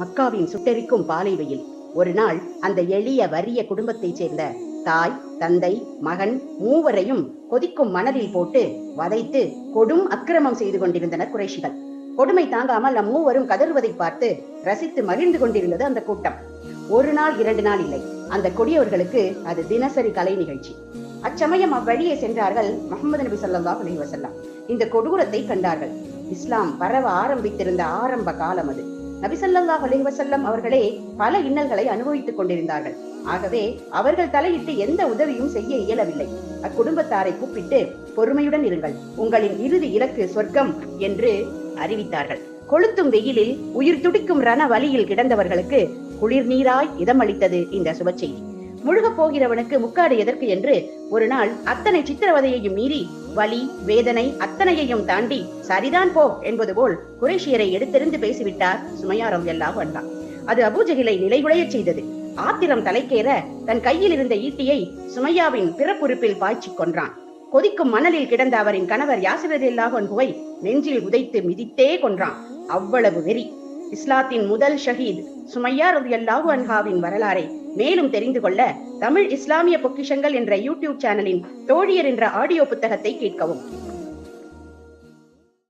மக்காவின் சுட்டெரிக்கும் பாலை வெயில் ஒரு நாள் அந்த எளிய வறிய குடும்பத்தைச் சேர்ந்த தாய் தந்தை மகன் மூவரையும் கொதிக்கும் மணலில் போட்டு வதைத்து கொடும் அக்கிரமம் செய்து கொண்டிருந்தனர் குறைஷிகள். கொடுமை தாங்காமல் நம் மூவரும் கதறுவதை பார்த்து ரசித்து மகிழ்ந்து கொண்டிருந்தது அந்த கூட்டம். ஒரு நாள் இரண்டு நாள் இல்லை. அந்த கொடியவர்களுக்கு அது தினசரி கலை நிகழ்ச்சி. அச்சமயம் அவ்வழியே சென்றார்கள் முகமது நபி சொல்லா அலி வசல்லாம் இந்த கொடூரத்தை கண்டார்கள். இஸ்லாம் பரவ ஆரம்பித்திருந்த ஆரம்ப காலம் அது. நபிசல்லாஹ் ஸல்லல்லாஹு அவர்களே பல இன்னல்களை அனுபவித்துக் கொண்டிருந்தார்கள். ஆகவே அவர்கள் தலையிட்டு எந்த உதவியும் செய்ய இயலவில்லை. அக்குடும்பத்தாரை கூப்பிட்டு பொறுமையுடன் இருங்கள். உங்களின் இறுதி இலக்கு சொர்க்கம் என்று அறிவித்தார்கள். கொளுத்தும் வெயிலில் உயிர் துடிக்கும் ரண வலியில் கிடந்தவர்களுக்கு குளிர் நீராய் இதமளித்தது இந்த சுப செய்தி முழுகப் போகிறவனுக்கு முக்காடு எதற்கு என்று ஒரு நாள் அத்தனை சித்திரவதையையும் மீறி வலி வேதனை அத்தனையையும் தாண்டி சரிதான் போ என்பது போல் குரேஷியரை எடுத்தெறிந்து பேசிவிட்டார் சுமையாரம் எல்லாவும் அண்ணா அது அபூஜகிலை நிலைகுலையச் செய்தது. ஆத்திரம் தலைக்கேற தன் கையில் இருந்த ஈட்டியை சுமையாவின் பிறப்புறுப்பில் பாய்ச்சிக் கொன்றான். கொதிக்கும் மணலில் கிடந்த அவரின் கணவர் யாசிரதில்லாஹன் புவை நெஞ்சில் உதைத்து மிதித்தே கொன்றான். அவ்வளவு வெறி. இஸ்லாத்தின் முதல் ஷஹீத் சுமையா ரலியல்லாஹு அன்ஹாவின் வரலாறை மேலும் தெரிந்து கொள்ள தமிழ் இஸ்லாமிய பொக்கிஷங்கள் என்ற யூடியூப் சேனலின் தோழியர் என்ற ஆடியோ புத்தகத்தை கேட்கவும்.